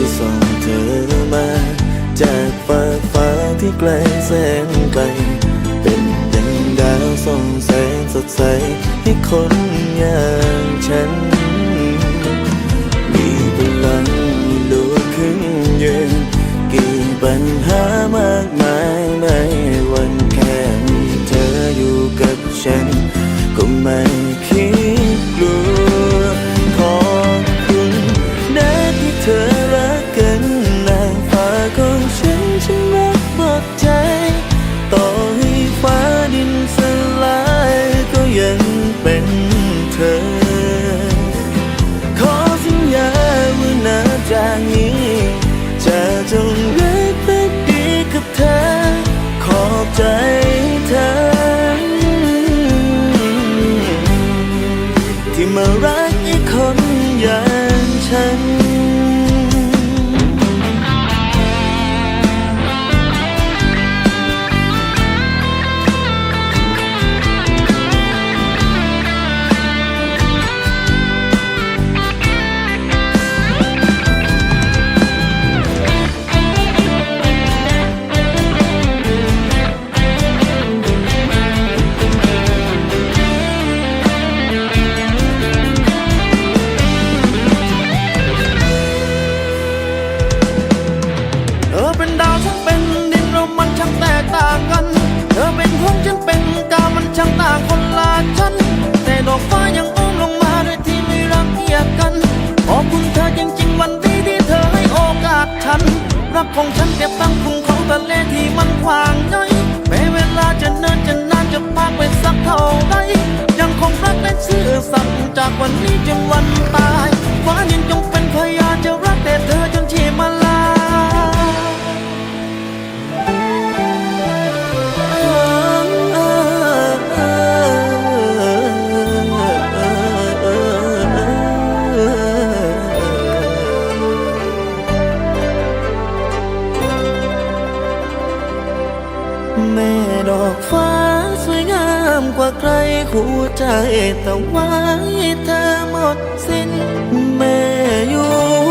ที่ส่งเธอมา จากฟ้าฟ้าที่ไกลแสนไกล เป็นดังดาวส่องแสงสดใสให้คนอย่างฉัน มีพลังลุกขึ้นยืนกี่ปัญหามากมายไม่วันแค่มีเธออยู่กับฉัน ก็ไม่คิดกลัวขอบคุณนะที่เธอ รักของฉันเก็บตั้งคุ้งขาทะเลที่มันขวางน้อยแม้เวลาจะเนินจะนานจะพากไปสักเท่าไรยังคงรักและซื่อสัตย์จากวันนี้จนวันตาย กว่าใครหัวใจแต่ไว้เธอหมดสิ้นแม่อยู่